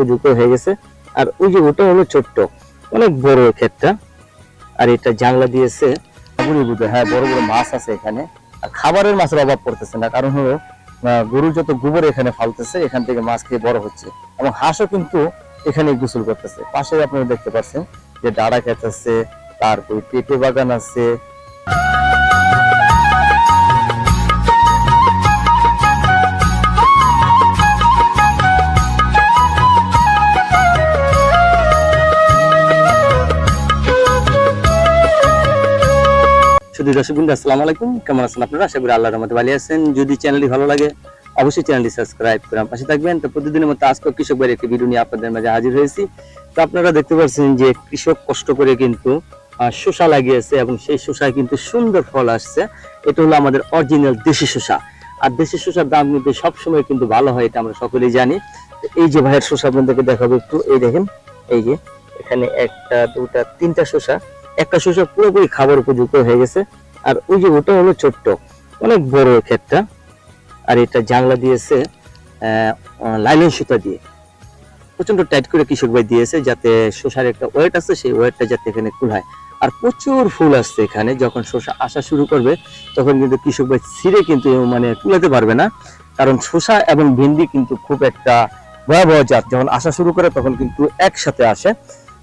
উপযুক্ত হয়ে গেছে। আর ওই যে ওটা হলো ছোট্ট, অনেক বড় ক্ষেতটা। আর এটা জাংলা দিয়েছে হ্যাঁ বড় বড় মাছ আছে এখানে। আর খাবারের মাছের অভাব পড়তেছে না, কারণ হলো গরুর যত গোবর এখানে ফালতেছে, এখান থেকে মাছ খেয়ে বড় হচ্ছে। এবং হাঁসও কিন্তু এখানে গোসল করতেছে। পাশে আপনারা দেখতে পাচ্ছেন যে ডাড়া ক্ষেত আছে তারপরে পেঁপে বাগান আছে শুধু দর্শক বন্ধু আসসালামু আলাইকুম। কেমন আছেন আপনারা? আশা করি আল্লাহর রহমতে ভালো আছেন। যদি চ্যানেলটি ভালো লাগে, অবশ্যই চ্যানেলটি সাবস্ক্রাইব করে পাশে থাকবেন। তো প্রতিদিনের মতো আজকে কৃষক একটি ভিডিও নিয়ে আপনাদের মাঝে হাজির হয়েছি। তো আপনারা দেখতে পাচ্ছেন যে কৃষক কষ্ট করে কিন্তু শসা লাগিয়েছে এবং সেই শসায় কিন্তু সুন্দর ফল আসছে। এটা হলো আমাদের অরিজিনাল দেশি শসা। আর দেশি শসার দাম কিন্তু সবসময় কিন্তু ভালো হয়, এটা আমরা সকলেই জানি। এই যে ভাইয়ের শসা আপনাদেরকে দেখাবো একটু। এই দেখেন, এই যে এখানে একটা, দুটা, তিনটা শসা। একটা শসা পুরোপুরি খাবার উপযুক্ত হয়ে গেছে। আর ওই যে ওটা হলো ছোট্ট, অনেক বড় ক্ষেতটা। আর এটা জাংলা দিয়েছে লাইলন সুতা দিয়ে। প্রচণ্ড টাইট করে কৃষক ভাই দিয়েছে যাতে শসার একটা ওয়েট আছে, সেই ওয়েটটা যাতে এখানে কুলায় আর প্রচুর ফুল আসছে এখানে, যখন শসা আসা শুরু করবে, তখন কিন্তু কৃষক ভাই ছিঁড়ে কিন্তু মানে কুলাতে পারবে না। কারণ শসা এবং ভেন্ডি কিন্তু খুব একটা ভয়াবহ জাত। যখন আসা শুরু করে, তখন কিন্তু একসাথে আসে।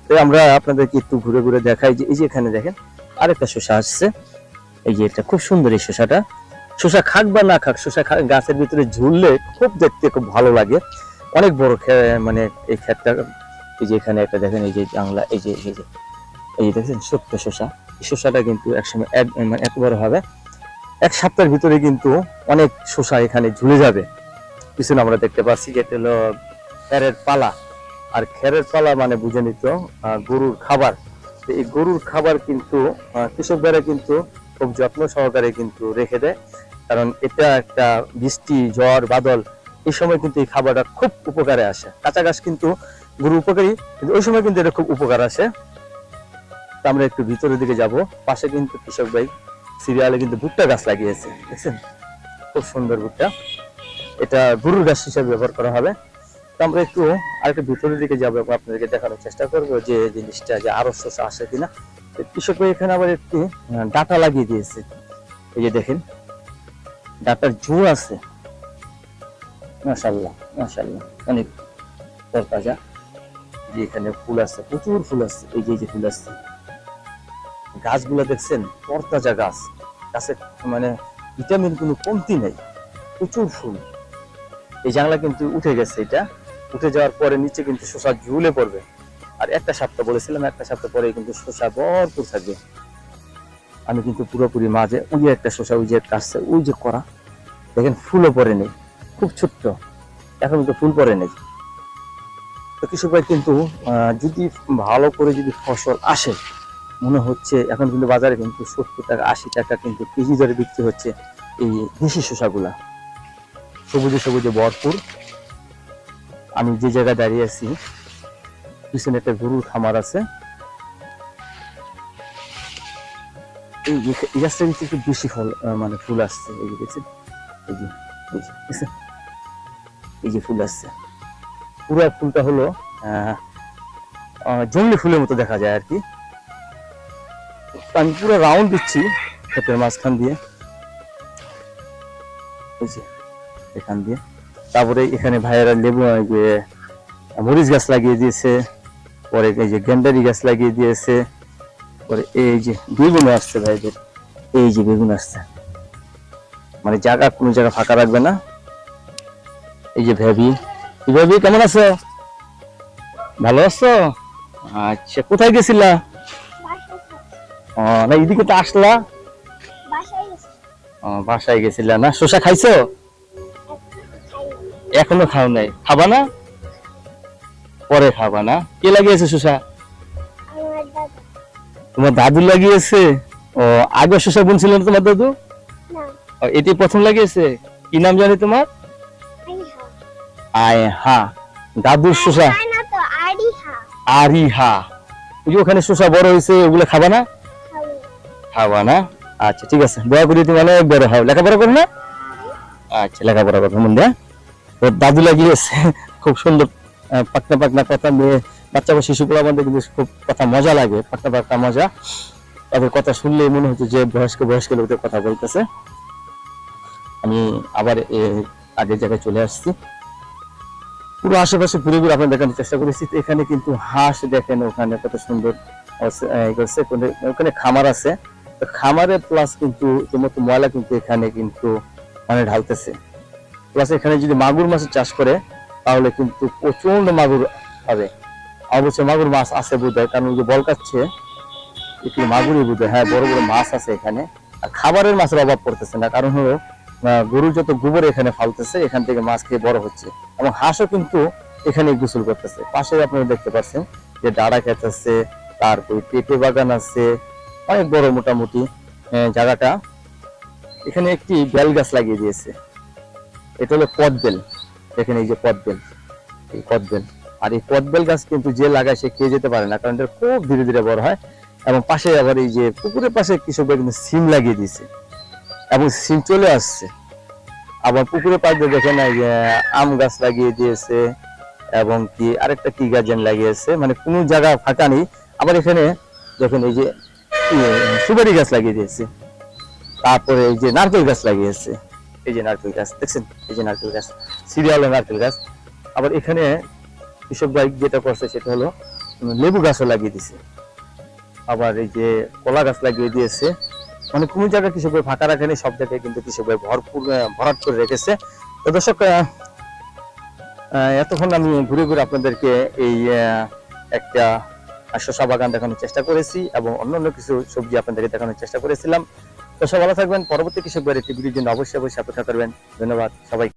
তো আমরা আপনাদেরকে একটু ঘুরে ঘুরে দেখাই যে, এই যে এখানে দেখেন, আরেকটা শসা আসছে। এই যে এটা খুব সুন্দর এই শসাটা। শসা খাক বা না খাক শসা গাছের ভিতরে ঝুললে খুব দেখতে খুব ভালো লাগে। অনেক বড় মানে এই ক্ষেতটা এই যে এখানে একটা দেখেন এই যে জাংলা এই যে এই যে এই দেখেন ছোট্ট শসা। এই শসাটা কিন্তু একসময় এক মানে এত বড় হবে এক সপ্তাহের ভিতরে কিন্তু অনেক শসা এখানে ঝুলে যাবে। পিছনে আমরা দেখতে পাচ্ছি যেটা হলো খেরের পালা। আর খেরের পালা মানে বুঝে নিত গরুর খাবার। এই গরুর খাবার কিন্তু আহ, কৃষকরা কিন্তু খুব যত্ন সহকারে কিন্তু রেখে দেয়। কারণ এটা একটা বৃষ্টি, ঝড়, বাদল, এই সময় কিন্তু এই খাবারটা খুব উপকারে আসে। কাঁচা গাছ কিন্তু গরু উপকারী, কিন্তু ওই সময় কিন্তু এটা খুব উপকার আসে। তো আমরা একটু ভিতরের দিকে যাব। পাশে কিন্তু কৃষক ভাই সিরিয়ালে কিন্তু ভুট্টা গাছ লাগিয়েছে, দেখছেন? খুব সুন্দর ভুট্টা। এটা গরুর গাছ হিসাবে ব্যবহার করা হবে। তো আমরা একটু আরেকটু ভিতরের দিকে যাব আপনাদেরকে দেখানোর চেষ্টা করব যে জিনিসটা যে আরও শস্য আসে কিনা। কৃষক ভাই এখানে আবার একটি ডাটা লাগিয়ে দিয়েছে। এই যে দেখেন, ডাটার জোর আছে। মাশাল্লাহ মাশাল্লাহ অনেক তরতাজা। যে এখানে ফুল আছে, প্রচুর ফুল আছে। এই যে যে ফুল আছে। গাছগুলো দেখছেন, তরতাজা গাছ। গাছে মানে ভিটামিন কোনো কমতি নেই, প্রচুর ফুল। এই জানলা কিন্তু উঠে গেছে এটা। উঠে যাওয়ার পরে নিচে কিন্তু শসা ঝুলে পড়বে। আর একটা সপ্তাহ বলেছিলাম, একটা সপ্তাহ পরে কিন্তু শসা ভরপুর থাকবে। আমি কিন্তু পুরোপুরি মাঝে ওই যে একটা শসা, ওই যে কাটছে ওই যে করা দেখেন ফুলও পরে নেই, খুব ছোট্ট, এখন কিন্তু ফুল পরে নেই। তো কৃষক ভাই কিন্তু যদি ভালো করে যদি ফসল আসে, মনে হচ্ছে এখন কিন্তু বাজারে কিন্তু সত্তর টাকা, আশি টাকা কিন্তু কেজি দরে বিক্রি হচ্ছে এই দেশি শসাগুলা। সবুজে সবুজে ভরপুর। আমি যে জায়গায় দাঁড়িয়ে আছি পিছনে একটা গরুর খামার আছে। এই যে এই একটু বেশি ফল মানে ফুল আসছে। এই যে দেখছেন? এই যে এই যে ফুল আসছে। পুরো ফুলটা হলো জংলি ফুলের মতো দেখা যায় আর কি। আমি পুরো রাউন্ড দিচ্ছি ক্ষেতের মাঝখান দিয়ে। এই যে, এখান দিয়ে। তারপরে এখানে ভাইয়েরা লেবু মরিচ গাছ লাগিয়ে দিয়েছে। পরে এই যে গেন্ডারি গাছ লাগিয়ে দিয়েছে পরে এই যে বেগুন আসছে ভাইদের এই যে বেগুন আসছে। মানে জায়গা কোনো জায়গা ফাঁকা রাখবে না। এই যে ভেবি ভেবি কেমন আছো? ভালো আছো? আচ্ছা কোথায় গেছিলা? ও, না এদিকে তো আসলা। ও, বাসায় গেছিলা না? শসা খাইছো? এখনও খাও নাই। খাবা না? পরে খাবা না? কে লাগিয়েছে শসা? তোমার দাদু লাগিয়েছে? ও আগে শসা বুনছিল না তোমার দাদু? এটি প্রথম লাগিয়েছে? কি নাম জানি তোমার? আয় হা দাদুর হা ওই যে ওখানে শসা বড় হয়েছে ওগুলো খাবা না? খাবা। না? আচ্ছা ঠিক আছে। দয়া করি তুমি অনেক বড় হও। লেখাপড়া করো না? আচ্ছা লেখাপড়া করো মন দিয়ে। ওর দাদু লাগিয়েছে। খুব সুন্দর পাকনা পাকনা কথা মেয়ে বাচ্চা বা শিশুগুলো আমাদের কিন্তু খুব কথা মজা লাগে, পাকনা পাকনা মজা। তাদের কথা শুনলেই মনে হচ্ছে যে বয়স্ক বয়স্ক লোকদের কথা বলতেছে। আমি আবার আগের জায়গায় চলে আসছি। পুরো আশেপাশে ঘুরে ঘুরে আপনার দেখানোর চেষ্টা করেছি। এখানে কিন্তু হাঁস দেখেন, ওখানে কত সুন্দর করছে ওখানে- খামার আছে। তো খামারের প্লাস কিন্তু রীতিমতো ময়লা কিন্তু এখানে কিন্তু মানে ঢালতেছে। প্লাস এখানে যদি মাগুর মাছের চাষ করে তাহলে কিন্তু প্রচণ্ড মাগুর হবে অবশ্যই মাগুর মাছ আছে বোধ হয় কারণ যে বল কাচ্ছে একটু মাগুরই বোধ হয়, বড় বড় মাছ আছে এখানে। আর খাবারের মাছের অভাব পড়তেছে না, কারণ হলো গরুর যত গোবর এখানে ফালতেছে, এখান থেকে মাছ খেয়ে বড় হচ্ছে। এবং হাঁসও কিন্তু এখানে গোসল করতেছে। পাশে আপনারা দেখতে পাচ্ছেন যে ডাড়া ক্ষেত আছে, তারপরে পেঁপে বাগান আছে, অনেক বড় মোটামুটি জায়গাটা। এখানে একটি বেল গাছ লাগিয়ে দিয়েছে। এটা হলো পদ্মেল দেখেন এই যে পদ্মেল এই পদ্মেল আর এই পদ্মেল গাছ কিন্তু যে লাগায় সে খেয়ে যেতে পারে না কারণ এটা খুব ধীরে ধীরে বড় হয়। এবং পাশে আবার এই যে পুকুরের পাশে কৃষকরা কিন্তু সিম লাগিয়ে দিয়েছে। এবং সিম চলে আসছে। আবার পুকুরের পাশ দেখেন আম গাছ লাগিয়ে দিয়েছে এবং কি আরেকটা কি গাছ যেন লাগিয়েছে মানে কোনো জায়গা ফাঁকা নেই। আবার এখানে দেখেন এই যে ইয়ে, সুপারি গাছ লাগিয়ে দিয়েছে। তারপরে এই যে নারকেল গাছ লাগিয়েছে এই যে নারকেল গাছ, দেখছেন? এই যে নারকেল গাছ, সিরিয়ালে নারকেল গাছ। আবার এখানে কৃষক ভাই যেটা করছে সেটা হলো লেবু গাছও লাগিয়ে দিছে। আবার এই যে কলা গাছ লাগিয়ে দিয়েছে। মানে কোন জায়গায় কৃষক ভাই ফাঁকা রাখেনি, সব জায়গায় কিন্তু কৃষক ভাই ভরপুর ভরাট করে রেখেছে। তো দর্শক এতক্ষণ আমি ঘুরে ঘুরে আপনাদেরকে এই একটা শশা বাগান দেখানোর চেষ্টা করেছি এবং অন্যান্য কিছু সবজি আপনাদেরকে দেখানোর চেষ্টা করেছিলাম। তো সব ভালো থাকবেন। পরবর্তী কৃষক একটি ভিডিওর জন্য অবশ্যই অবশ্যই অপেক্ষা করবেন ধন্যবাদ। সবাই